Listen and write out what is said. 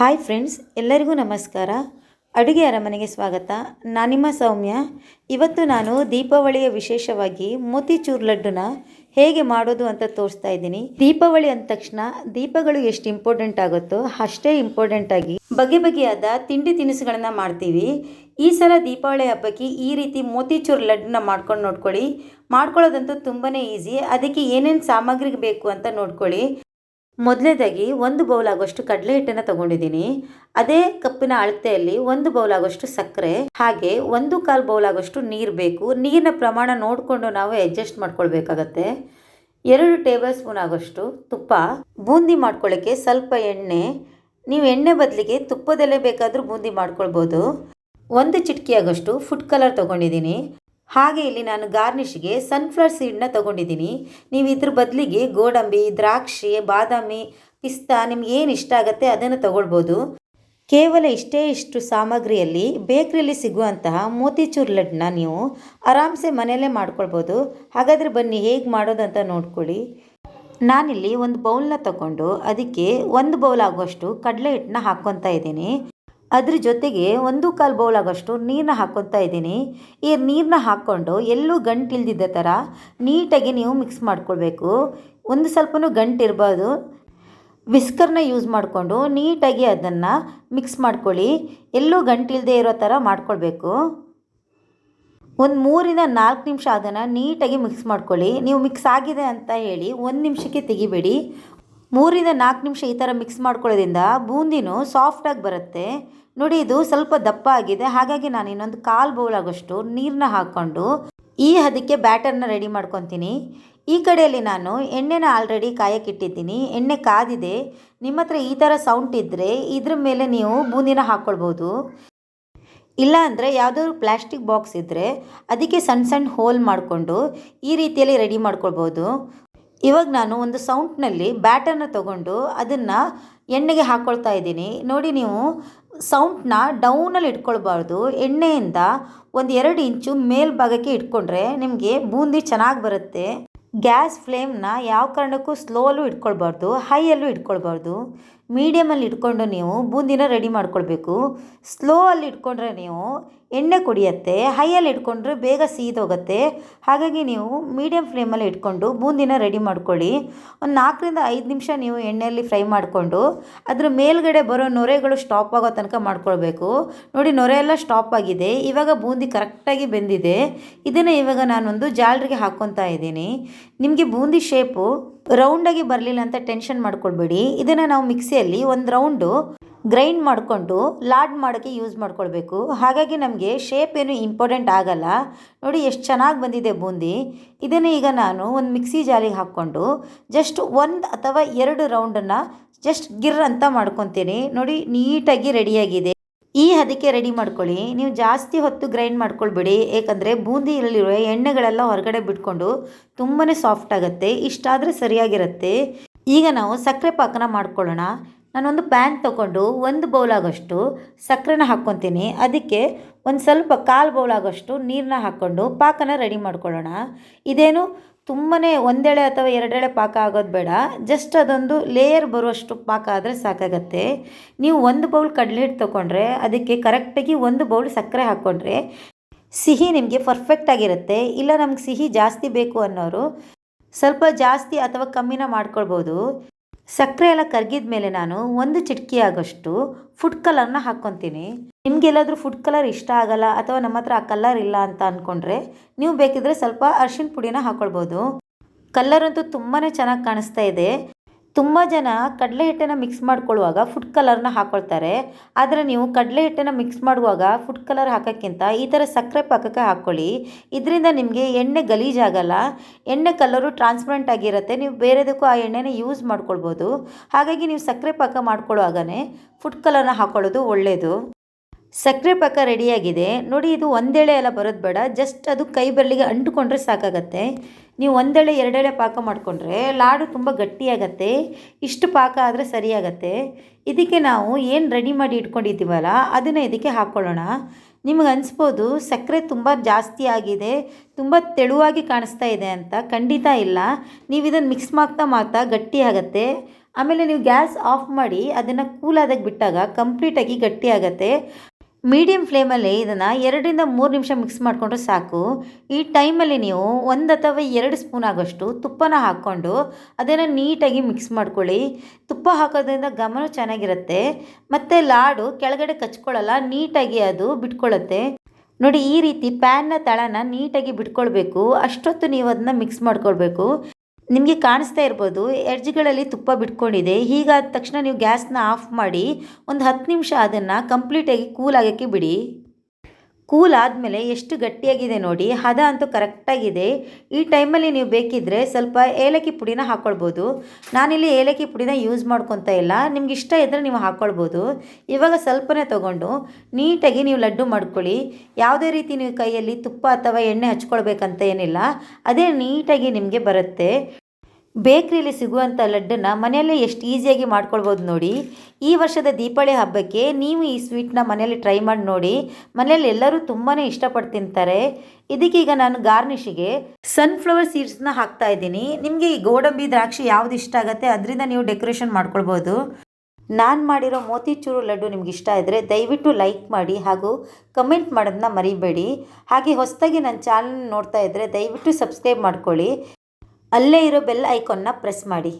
Hi friends, ಎಲ್ಲರಿಗೂ ನಮಸ್ಕಾರ. ಅಡುಗೆ ಅರಮನೆಗೆ ಸ್ವಾಗತ. ನಾನಿಮ್ಮ ಸೌಮ್ಯ. ಇವತ್ತು ನಾನು ದೀಪಾವಳಿಯ ವಿಶೇಷವಾಗಿ ಮೋತಿಚೂರ್ ಲಡ್ಡುನ ಹೇಗೆ ಮಾಡೋದು ಅಂತ ತೋರಿಸ್ತಾ ಇದ್ದೀನಿ. ದೀಪಾವಳಿ ಅಂದ ತಕ್ಷಣ ದೀಪಗಳು ಎಷ್ಟು ಇಂಪಾರ್ಟೆಂಟ್ ಆಗುತ್ತೋ ಅಷ್ಟೇ ಇಂಪಾರ್ಟೆಂಟ್ ಆಗಿ ಬಗೆ ಬಗೆಯಾದ ತಿಂಡಿ ತಿನಿಸುಗಳನ್ನು ಮಾಡ್ತೀವಿ. ಈ ಸಲ ದೀಪಾವಳಿ ಹಬ್ಬಕ್ಕೆ ಈ ರೀತಿ ಮೋತಿಚೂರ್ ಲಡ್ಡುನ ಮಾಡ್ಕೊಂಡು ನೋಡ್ಕೊಳ್ಳಿ. ಮಾಡ್ಕೊಳ್ಳೋದಂತೂ ತುಂಬಾ ಈಸಿ ಅದಕ್ಕೆ ಏನೇನು ಸಾಮಗ್ರಿ ಬೇಕು ಅಂತ ನೋಡ್ಕೊಳ್ಳಿ. ಮೊದಲನೇದಾಗಿ ಒಂದು ಬೌಲ್ ಆಗೋಷ್ಟು ಕಡಲೆ ಹಿಟ್ಟನ್ನು ತಗೊಂಡಿದ್ದೀನಿ. ಅದೇ ಕಪ್ಪಿನ ಅಳತೆಯಲ್ಲಿ ಒಂದು ಬೌಲ್ ಆಗೋಷ್ಟು ಸಕ್ಕರೆ, ಹಾಗೆ ಒಂದು ಕಾಲು ಬೌಲ್ ಆಗೋಷ್ಟು ನೀರು ಬೇಕು. ನೀರಿನ ಪ್ರಮಾಣ ನೋಡಿಕೊಂಡು ನಾವು ಅಡ್ಜಸ್ಟ್ ಮಾಡ್ಕೊಳ್ಬೇಕಾಗತ್ತೆ. ಎರಡು ಟೇಬಲ್ ಸ್ಪೂನ್ ಆಗೋಷ್ಟು ತುಪ್ಪ. ಬೂಂದಿ ಮಾಡ್ಕೊಳ್ಳೋಕ್ಕೆ ಸ್ವಲ್ಪ ಎಣ್ಣೆ. ನೀವು ಎಣ್ಣೆ ಬದಲಿಗೆ ತುಪ್ಪದಲ್ಲೇ ಬೇಕಾದರೂ ಬೂಂದಿ ಮಾಡ್ಕೊಳ್ಬೋದು. ಒಂದು ಚಿಟಕಿ ಆಗೋಷ್ಟು ಫುಡ್ ಕಲರ್ ತೊಗೊಂಡಿದ್ದೀನಿ. ಹಾಗೆ ಇಲ್ಲಿ ನಾನು ಗಾರ್ನಿಷ್ಗೆ ಸನ್ಫ್ಲವರ್ ಸೀಡ್ನ ತೊಗೊಂಡಿದ್ದೀನಿ. ನೀವು ಇದ್ರ ಬದಲಿಗೆ ಗೋಡಂಬಿ, ದ್ರಾಕ್ಷಿ, ಬಾದಾಮಿ, ಪಿಸ್ತಾ ನಿಮ್ಗೆ ಏನು ಇಷ್ಟ ಆಗುತ್ತೆ ಅದನ್ನು ತಗೊಳ್ಬೋದು. ಕೇವಲ ಇಷ್ಟೇ ಇಷ್ಟು ಸಾಮಗ್ರಿಯಲ್ಲಿ ಬೇಕ್ರಿಯಲ್ಲಿ ಸಿಗುವಂತಹ ಮೋತಿಚೂರ್ ಲಡ್ಡನ್ನ ನೀವು ಆರಾಮ್ಸೆ ಮನೆಯಲ್ಲೇ ಮಾಡ್ಕೊಳ್ಬೋದು. ಹಾಗಾದರೆ ಬನ್ನಿ ಹೇಗೆ ಮಾಡೋದು ಅಂತ ನೋಡ್ಕೊಳ್ಳಿ. ನಾನಿಲ್ಲಿ ಒಂದು ಬೌಲ್ನ ತಗೊಂಡು ಅದಕ್ಕೆ ಒಂದು ಬೌಲ್ ಆಗುವಷ್ಟು ಕಡಲೆ ಹಿಟ್ಟನ್ನ ಹಾಕ್ಕೊತಾ ಇದ್ದೀನಿ. ಅದ್ರ ಜೊತೆಗೆ ಒಂದು ಕಾಲು ಬೌಲ್ ಆಗೋಷ್ಟು ನೀರನ್ನ ಹಾಕ್ಕೊತಾ ಇದ್ದೀನಿ. ಈ ನೀರನ್ನ ಹಾಕ್ಕೊಂಡು ಎಲ್ಲೂ ಗಂಟಿಲ್ದಿದ್ದ ಥರ ನೀಟಾಗಿ ನೀವು ಮಿಕ್ಸ್ ಮಾಡ್ಕೊಳ್ಬೇಕು. ಒಂದು ಸ್ವಲ್ಪನೂ ಗಂಟು ಇರಬಾರ್ದು ವಿಸ್ಕರ್ನ ಯೂಸ್ ಮಾಡಿಕೊಂಡು ನೀಟಾಗಿ ಅದನ್ನು ಮಿಕ್ಸ್ ಮಾಡ್ಕೊಳ್ಳಿ. ಎಲ್ಲೂ ಗಂಟಿಲ್ಲದೆ ಇರೋ ಥರ ಮಾಡ್ಕೊಳ್ಬೇಕು. ಒಂದು ಮೂರಿಂದ ನಾಲ್ಕು ನಿಮಿಷ ಅದನ್ನು ನೀಟಾಗಿ ಮಿಕ್ಸ್ ಮಾಡ್ಕೊಳ್ಳಿ. ನೀವು ಮಿಕ್ಸ್ ಆಗಿದೆ ಅಂತ ಹೇಳಿ ಒಂದು ನಿಮಿಷಕ್ಕೆ ತೆಗಿಬೇಡಿ. ಮೂರಿಂದ ನಾಲ್ಕು ನಿಮಿಷ ಈ ಥರ ಮಿಕ್ಸ್ ಮಾಡ್ಕೊಳ್ಳೋದ್ರಿಂದ ಬೂಂದಿನೂ ಸಾಫ್ಟಾಗಿ ಬರುತ್ತೆ. ನೋಡಿ, ಇದು ಸ್ವಲ್ಪ ದಪ್ಪ ಆಗಿದೆ. ಹಾಗಾಗಿ ನಾನು ಇನ್ನೊಂದು ಕಾಲು ಬೌಲ್ ಆಗೋಷ್ಟು ನೀರನ್ನ ಹಾಕ್ಕೊಂಡು ಈ ಹದಕ್ಕೆ ಬ್ಯಾಟರ್ನ ರೆಡಿ ಮಾಡ್ಕೊತೀನಿ. ಈ ಕಡೆಯಲ್ಲಿ ನಾನು ಎಣ್ಣೆನ ಆಲ್ರೆಡಿ ಕಾಯಕ್ಕಿಟ್ಟಿದ್ದೀನಿ ಎಣ್ಣೆ ಕಾದಿದೆ. ನಿಮ್ಮ ಹತ್ರ ಈ ಥರ ಸೌಂಟ್ ಇದ್ದರೆ ಇದ್ರ ಮೇಲೆ ನೀವು ಬೂಂದಿನ ಹಾಕ್ಕೊಳ್ಬೋದು. ಇಲ್ಲ ಅಂದರೆ ಯಾವುದಾದ್ರು ಪ್ಲಾಸ್ಟಿಕ್ ಬಾಕ್ಸ್ ಇದ್ದರೆ ಅದಕ್ಕೆ ಸಣ್ಣ ಸಣ್ಣ ಹೋಲ್ ಮಾಡಿಕೊಂಡು ಈ ರೀತಿಯಲ್ಲಿ ರೆಡಿ ಮಾಡ್ಕೊಳ್ಬೋದು. ಇವಾಗ ನಾನು ಒಂದು ಸೌಂಟ್ನಲ್ಲಿ ಬ್ಯಾಟರ್ನ ತಗೊಂಡು ಅದನ್ನು ಎಣ್ಣೆಗೆ ಹಾಕ್ಕೊಳ್ತಾ ಇದ್ದೀನಿ. ನೋಡಿ ನೀವು ಸೌಂಟನ್ನ ಡೌನಲ್ಲಿ ಇಟ್ಕೊಳ್ಬಾರ್ದು. ಎಣ್ಣೆಯಿಂದ ಒಂದು ಎರಡು ಇಂಚು ಮೇಲ್ಭಾಗಕ್ಕೆ ಇಟ್ಕೊಂಡ್ರೆ ನಿಮಗೆ ಬೂಂದಿ ಚೆನ್ನಾಗಿ ಬರುತ್ತೆ. ಗ್ಯಾಸ್ ಫ್ಲೇಮ್ನ ಯಾವ ಕಾರಣಕ್ಕೂ ಸ್ಲೋಲ್ಲೂ ಇಟ್ಕೊಳ್ಬಾರ್ದು, ಹೈಯಲ್ಲೂ ಇಟ್ಕೊಳ್ಬಾರ್ದು. ಮೀಡಿಯಮಲ್ಲಿ ಇಟ್ಕೊಂಡು ನೀವು ಬೂಂದಿನ ರೆಡಿ ಮಾಡ್ಕೊಳ್ಬೇಕು. ಸ್ಲೋ ಅಲ್ಲಿ ಇಟ್ಕೊಂಡ್ರೆ ನೀವು ಎಣ್ಣೆ ಕುಡಿಯತ್ತೆ ಹೈಯಲ್ಲಿ ಇಟ್ಕೊಂಡ್ರೆ ಬೇಗ ಸೀದೋಗುತ್ತೆ. ಹಾಗಾಗಿ ನೀವು ಮೀಡಿಯಮ್ ಫ್ಲೇಮಲ್ಲಿ ಇಟ್ಕೊಂಡು ಬೂಂದಿನ ರೆಡಿ ಮಾಡ್ಕೊಳ್ಳಿ. ಒಂದು ನಾಲ್ಕರಿಂದ ಐದು ನಿಮಿಷ ನೀವು ಎಣ್ಣೆಯಲ್ಲಿ ಫ್ರೈ ಮಾಡಿಕೊಂಡು ಅದರ ಮೇಲ್ಗಡೆ ಬರೋ ನೊರೆಗಳು ಸ್ಟಾಪ್ ಆಗೋ ತನಕ ಮಾಡ್ಕೊಳ್ಬೇಕು. ನೋಡಿ ನೊರೆ ಎಲ್ಲ ಸ್ಟಾಪ್ ಆಗಿದೆ. ಇವಾಗ ಬೂಂದಿ ಕರೆಕ್ಟಾಗಿ ಬೆಂದಿದೆ. ಇದನ್ನು ಇವಾಗ ನಾನೊಂದು ಜಾಲರಿಗೆ ಹಾಕ್ಕೊತಾ ಇದ್ದೀನಿ. ನಿಮಗೆ ಬೂಂದಿ ಶೇಪು ರೌಂಡಾಗಿ ಬರಲಿಲ್ಲ ಅಂತ ಟೆನ್ಷನ್ ಮಾಡ್ಕೊಳ್ಬೇಡಿ. ಇದನ್ನು ನಾವು ಮಿಕ್ಸಿಯಲ್ಲಿ ಒಂದು ರೌಂಡು ಗ್ರೈಂಡ್ ಮಾಡಿಕೊಂಡು ಲಾಡ್ ಮಾಡೋಕ್ಕೆ ಯೂಸ್ ಮಾಡ್ಕೊಳ್ಬೇಕು. ಹಾಗಾಗಿ ನಮಗೆ ಶೇಪ್ ಏನು ಇಂಪಾರ್ಟೆಂಟ್ ಆಗಲ್ಲ. ನೋಡಿ ಎಷ್ಟು ಚೆನ್ನಾಗಿ ಬಂದಿದೆ ಬೂಂದಿ. ಇದನ್ನು ಈಗ ನಾನು ಒಂದು ಮಿಕ್ಸಿ ಜಾಲಿಗೆ ಹಾಕ್ಕೊಂಡು ಜಸ್ಟ್ ಒಂದು ಅಥವಾ ಎರಡು ರೌಂಡನ್ನು ಜಸ್ಟ್ ಗಿರ್ ಅಂತ ಮಾಡ್ಕೊತೀನಿ. ನೋಡಿ ನೀಟಾಗಿ ರೆಡಿಯಾಗಿದೆ ಈ ಹದಕ್ಕೆ ರೆಡಿ ಮಾಡ್ಕೊಳ್ಳಿ. ನೀವು ಜಾಸ್ತಿ ಹೊತ್ತು ಗ್ರೈಂಡ್ ಮಾಡ್ಕೊಳ್ಬೇಡಿ. ಏಕೆಂದರೆ ಬೂಂದಿಯಲ್ಲಿರುವ ಎಣ್ಣೆಗಳೆಲ್ಲ ಹೊರಗಡೆ ಬಿಟ್ಕೊಂಡು ತುಂಬಾ ಸಾಫ್ಟ್ ಆಗುತ್ತೆ, ಇಷ್ಟಾದರೆ ಸರಿಯಾಗಿರುತ್ತೆ. ಈಗ ನಾವು ಸಕ್ಕರೆ ಪಾಕನ ಮಾಡ್ಕೊಳ್ಳೋಣ. ನಾನೊಂದು ಪ್ಯಾನ್ ತಗೊಂಡು ಒಂದು ಬೌಲ್ ಆಗೋಷ್ಟು ಸಕ್ಕರೆನ ಹಾಕ್ಕೊತೀನಿ. ಅದಕ್ಕೆ ಒಂದು ಸ್ವಲ್ಪ ಕಾಲು ಬೌಲ್ ಆಗೋಷ್ಟು ನೀರನ್ನ ಹಾಕ್ಕೊಂಡು ಪಾಕನ ರೆಡಿ ಮಾಡ್ಕೊಳ್ಳೋಣ. ಇದೇನು ತುಂಬಾ ಒಂದೆಳೆ ಅಥವಾ ಎರಡೆಳೆ ಪಾಕ ಆಗೋದು ಬೇಡ. ಜಸ್ಟ್ ಅದೊಂದು ಲೇಯರ್ ಬರುವಷ್ಟು ಪಾಕ ಆದರೆ ಸಾಕಾಗತ್ತೆ. ನೀವು ಒಂದು ಬೌಲ್ ಕಡಲೆ ಹಿಟ್ಟು ತೊಗೊಂಡ್ರೆ ಅದಕ್ಕೆ ಕರೆಕ್ಟಾಗಿ ಒಂದು ಬೌಲ್ ಸಕ್ಕರೆ ಹಾಕ್ಕೊಂಡ್ರೆ ಸಿಹಿ ನಿಮಗೆ ಪರ್ಫೆಕ್ಟ್ ಆಗಿರುತ್ತೆ. ಇಲ್ಲ ನಮ್ಗೆ ಸಿಹಿ ಜಾಸ್ತಿ ಬೇಕು ಅನ್ನೋರು ಸ್ವಲ್ಪ ಜಾಸ್ತಿ ಅಥವಾ ಕಮ್ಮಿನ ಮಾಡ್ಕೊಳ್ಬೋದು. ಸಕ್ಕರೆ ಎಲ್ಲ ಕರಗಿದ ಮೇಲೆ ನಾನು ಒಂದು ಚಿಟಕಿ ಆಗೋಷ್ಟು ಫುಡ್ ಕಲರ್ನ ಹಾಕ್ಕೊತೀನಿ ನಿಮಗೆಲ್ಲಾದರೂ ಫುಡ್ ಕಲರ್ ಇಷ್ಟ ಆಗಲ್ಲ ಅಥವಾ ನಮ್ಮ ಹತ್ರ ಆ ಕಲ್ಲರ್ ಇಲ್ಲ ಅಂತ ಅಂದ್ಕೊಂಡ್ರೆ ನೀವು ಬೇಕಿದ್ರೆ ಸ್ವಲ್ಪ ಅರ್ಶಿಣ ಪುಡಿನ ಹಾಕ್ಕೊಳ್ಬೋದು ಕಲ್ಲರ್ ಅಂತೂ ತುಂಬಾ ಚೆನ್ನಾಗಿ ಕಾಣಿಸ್ತಾ ಇದೆ. ತುಂಬ ಜನ ಕಡಲೆ ಹಿಟ್ಟನ್ನು ಮಿಕ್ಸ್ ಮಾಡ್ಕೊಳ್ಳುವಾಗ ಫುಡ್ ಕಲರ್ನ ಹಾಕ್ಕೊಳ್ತಾರೆ ಆದರೆ ನೀವು ಕಡಲೆ ಹಿಟ್ಟನ್ನು ಮಿಕ್ಸ್ ಮಾಡುವಾಗ ಫುಡ್ ಕಲರ್ ಹಾಕೋಕ್ಕಿಂತ ಈ ಥರ ಸಕ್ಕರೆ ಪಾಕಕ್ಕೆ ಹಾಕ್ಕೊಳ್ಳಿ. ಇದರಿಂದ ನಿಮಗೆ ಎಣ್ಣೆ ಗಲೀಜಾಗಲ್ಲ ಎಣ್ಣೆ ಕಲರು ಟ್ರಾನ್ಸ್ಪರೆಂಟ್ ಆಗಿರುತ್ತೆ. ನೀವು ಬೇರೆದಕ್ಕೂ ಆ ಎಣ್ಣೆನ ಯೂಸ್ ಮಾಡ್ಕೊಳ್ಬೋದು. ಹಾಗಾಗಿ ನೀವು ಸಕ್ಕರೆ ಪಾಕ ಮಾಡ್ಕೊಳ್ಳುವಾಗನೇ ಫುಡ್ ಕಲರ್ನ ಹಾಕ್ಕೊಳ್ಳೋದು ಒಳ್ಳೆಯದು ಸಕ್ಕರೆ ಪಾಕ ರೆಡಿಯಾಗಿದೆ. ನೋಡಿ, ಇದು ಒಂದೆಳೆ ಎಲ್ಲ ಬರೋದು ಬೇಡ. ಜಸ್ಟ್ ಅದು ಕೈ ಬೆರಳಿಗೆ ಅಂಟುಕೊಂಡ್ರೆ ಸಾಕಾಗತ್ತೆ. ನೀವು ಒಂದೆಳೆ, ಎರಡೆಳೆ ಪಾಕ ಮಾಡಿಕೊಂಡ್ರೆ ಲಾಡು ತುಂಬ ಗಟ್ಟಿಯಾಗತ್ತೆ. ಇಷ್ಟು ಪಾಕ ಆದರೆ ಸರಿಯಾಗತ್ತೆ. ಇದಕ್ಕೆ ನಾವು ಏನು ರೆಡಿ ಮಾಡಿ ಇಟ್ಕೊಂಡಿದ್ದೀವಲ್ಲ, ಅದನ್ನು ಇದಕ್ಕೆ ಹಾಕ್ಕೊಳ್ಳೋಣ ನಿಮಗೆ ಅನಿಸ್ಬೋದು ಸಕ್ಕರೆ ತುಂಬ ಜಾಸ್ತಿ ಆಗಿದೆ, ತುಂಬ ತೆಳುವಾಗಿ ಕಾಣಿಸ್ತಾ ಇದೆ ಅಂತ? ಖಂಡಿತ ಇಲ್ಲ. ನೀವು ಇದನ್ನು ಮಿಕ್ಸ್ ಮಾಡ್ತಾ ಮಾಡ್ತಾ ಗಟ್ಟಿ ಆಗುತ್ತೆ ಆಮೇಲೆ ನೀವು ಗ್ಯಾಸ್ ಆಫ್ ಮಾಡಿ ಅದನ್ನು ಕೂಲಾದಾಗ ಬಿಟ್ಟಾಗ ಕಂಪ್ಲೀಟಾಗಿ ಗಟ್ಟಿಯಾಗತ್ತೆ. ಮೀಡಿಯಮ್ ಫ್ಲೇಮಲ್ಲಿ ಇದನ್ನು ಎರಡರಿಂದ ಮೂರು ನಿಮಿಷ ಮಿಕ್ಸ್ ಮಾಡಿಕೊಂಡ್ರೆ ಸಾಕು. ಈ ಟೈಮಲ್ಲಿ ನೀವು ಒಂದು ಅಥವಾ ಎರಡು ಸ್ಪೂನ್ ಆಗೋಷ್ಟು ತುಪ್ಪನ ಹಾಕ್ಕೊಂಡು ಅದನ್ನು ನೀಟಾಗಿ ಮಿಕ್ಸ್ ಮಾಡ್ಕೊಳ್ಳಿ. ತುಪ್ಪ ಹಾಕೋದ್ರಿಂದ ಗಮನ ಚೆನ್ನಾಗಿರುತ್ತೆ. ಮತ್ತು ಲಾಡು ಕೆಳಗಡೆ ಕಚ್ಕೊಳ್ಳಲ್ಲ, ನೀಟಾಗಿ ಅದು ಬಿಟ್ಕೊಳ್ಳುತ್ತೆ. ನೋಡಿ, ಈ ರೀತಿ ಪ್ಯಾನ್ನ ತಳನ ನೀಟಾಗಿ ಬಿಟ್ಕೊಳ್ಬೇಕು. ಅಷ್ಟೊತ್ತು ನೀವು ಅದನ್ನ ಮಿಕ್ಸ್ ಮಾಡ್ಕೊಳ್ಬೇಕು. ನಿಮಗೆ ಕಾಣಿಸ್ತಾ ಇರ್ಬೋದು, ಎಡ್ಜ್ಗಳಲ್ಲಿ ತುಪ್ಪ ಬಿಟ್ಕೊಂಡಿದೆ. ಹೀಗಾದ ತಕ್ಷಣ ನೀವು ಗ್ಯಾಸ್ನ ಆಫ್ ಮಾಡಿ ಒಂದು ಹತ್ತು ನಿಮಿಷ ಅದನ್ನು ಕಂಪ್ಲೀಟಾಗಿ ಕೂಲ್ ಆಗೋಕ್ಕೆ ಬಿಡಿ. ಕೂಲ್ ಆದಮೇಲೆ ಎಷ್ಟು ಗಟ್ಟಿಯಾಗಿದೆ ನೋಡಿ, ಹದ ಅಂತೂ ಕರೆಕ್ಟಾಗಿದೆ. ಈ ಟೈಮಲ್ಲಿ ನೀವು ಬೇಕಿದ್ದರೆ ಸ್ವಲ್ಪ ಏಲಕ್ಕಿ ಪುಡಿನ ಹಾಕ್ಕೊಳ್ಬೋದು ನಾನಿಲ್ಲಿ ಏಲಕ್ಕಿ ಪುಡಿನ ಯೂಸ್ ಮಾಡ್ಕೊತಾ ಇಲ್ಲ. ನಿಮ್ಗೆ ಇಷ್ಟ ಇದ್ದರೆ ನೀವು ಹಾಕ್ಕೊಳ್ಬೋದು ಇವಾಗ ಸ್ವಲ್ಪನೇ ತೊಗೊಂಡು ನೀಟಾಗಿ ನೀವು ಲಡ್ಡು ಮಾಡ್ಕೊಳ್ಳಿ. ಯಾವುದೇ ರೀತಿ ನೀವು ಕೈಯಲ್ಲಿ ತುಪ್ಪ ಅಥವಾ ಎಣ್ಣೆ ಹಚ್ಕೊಳ್ಬೇಕಂತ ಏನಿಲ್ಲ. ಅದೇ ನೀಟಾಗಿ ನಿಮಗೆ ಬರುತ್ತೆ. ಬೇಕ್ರಿಲಿ ಸಿಗುವಂಥ ಲಡ್ಡನ್ನ ಮನೆಯಲ್ಲೇ ಎಷ್ಟು ಈಸಿಯಾಗಿ ಮಾಡ್ಕೊಳ್ಬೋದು ನೋಡಿ. ಈ ವರ್ಷದ ದೀಪಾವಳಿ ಹಬ್ಬಕ್ಕೆ ನೀವು ಈ ಸ್ವೀಟ್ನ ಮನೆಯಲ್ಲಿ ಟ್ರೈ ಮಾಡಿ ನೋಡಿ. ಮನೆಯಲ್ಲಿ ಎಲ್ಲರೂ ತುಂಬಾ ಇಷ್ಟಪಟ್ಟು ತಿಂತಾರೆ ಇದಕ್ಕೀಗ ನಾನು ಗಾರ್ನಿಷಿಗೆ ಸನ್ಫ್ಲವರ್ ಸೀಡ್ಸ್ನ ಹಾಕ್ತಾ ಇದ್ದೀನಿ. ನಿಮಗೆ ಈ ಗೋಡಂಬಿ, ದ್ರಾಕ್ಷಿ ಯಾವ್ದು ಇಷ್ಟ ಆಗುತ್ತೆ ಅದರಿಂದ ನೀವು ಡೆಕೋರೇಷನ್ ಮಾಡ್ಕೊಳ್ಬೋದು. ನಾನು ಮಾಡಿರೋ ಮೋತಿಚೂರು ಲಡ್ಡು ನಿಮ್ಗೆ ಇಷ್ಟ ಇದ್ದರೆ ದಯವಿಟ್ಟು ಲೈಕ್ ಮಾಡಿ ಹಾಗೂ ಕಮೆಂಟ್ ಮಾಡೋದನ್ನ ಮರಿಬೇಡಿ. ಹಾಗೆ ಹೊಸದಾಗಿ ನನ್ನ ಚಾನಲ್ ನೋಡ್ತಾ ಇದ್ದರೆ ದಯವಿಟ್ಟು ಸಬ್ಸ್ಕ್ರೈಬ್ ಮಾಡ್ಕೊಳ್ಳಿ. ಅಲ್ಲೇ ಇರೋ ಬೆಲ್ ಐಕಾನ್ನ ಪ್ರೆಸ್ ಮಾಡಿ.